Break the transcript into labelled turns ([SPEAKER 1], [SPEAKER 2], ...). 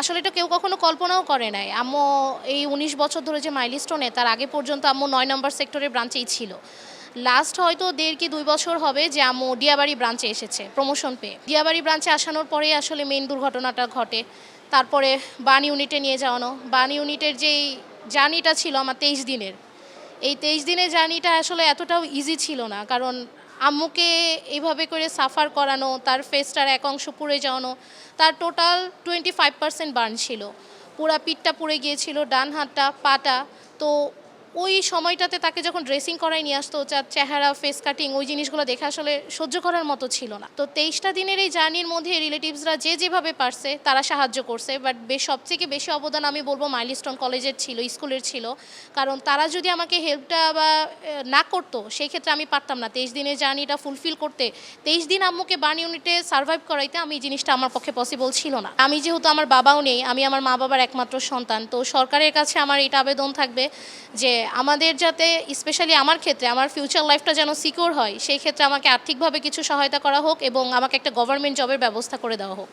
[SPEAKER 1] আসলে এটা কেউ কখনো কল্পনাও করে নাই। আম্মু এই উনিশ বছর ধরে যে মাইলস্টোনে তার আগে পর্যন্ত আম্মু নয় নম্বর সেক্টরের ব্রাঞ্চেই ছিল। লাস্ট হয়তো দেড় কি দুই বছর হবে যে আম্মু ডিয়াবাড়ি ব্রাঞ্চে এসেছে প্রমোশন পেয়ে। ডিয়াবাড়ি ব্রাঞ্চে আসানোর পরেই আসলে মেইন দুর্ঘটনাটা ঘটে। তারপরে বান ইউনিটে নিয়ে যাওয়ানো। বান ইউনিটের যেই জার্নিটা ছিল আমার তেইশ দিনের। এই তেইশ দিনের জার্নিটা আসলে এতটাও ইজি ছিল না, কারণ আম্মুকে এইভাবে করে সাফার করানো, তার ফেসটার এক অংশ পুড়ে যাওয়ানো, তার total twenty five percent burn ছিল। পুরা পিঠটা পুড়ে গিয়েছিল, ডান হাতটা, পাটা। তো ওই সময়টাতে তাকে যখন ড্রেসিং করাই নিয়ে আসতো যার চেহারা ফেস কাটিং ওই জিনিসগুলো দেখে আসলে সহ্য করার মতো ছিল না। তো তেইশটা দিনের এই জার্নির মধ্যে রিলেটিভসরা যে যেভাবে পারছে, তারা সাহায্য করছে। বাট বেশ, সবথেকে বেশি অবদান আমি বলব মাইলস্টোন কলেজের ছিল, স্কুলের ছিল। কারণ তারা যদি আমাকে হেল্পটা বা না করতো সেই ক্ষেত্রে আমি পারতাম না। তেইশ দিনের জার্নিটা ফুলফিল করতে, তেইশ দিন আম্মুকে বার্ন ইউনিটে সার্ভাইভ করাইতে আমি জিনিসটা আমার পক্ষে পসিবল ছিল না। আমি যেহেতু আমার বাবাও নেই, আমি আমার মা বাবার একমাত্র সন্তান, তো সরকারের কাছে আমার এটা আবেদন থাকবে যে আমাদের যাতে স্পেশালি আমার ক্ষেত্রে, আমার ফিউচার লাইফটা যেন সিকিউর হয়, সেই ক্ষেত্রে আমাকে আর্থিকভাবে কিছু সহায়তা করা হোক এবং আমাকে একটা গভর্নমেন্ট জবের ব্যবস্থা করে দেওয়া হোক।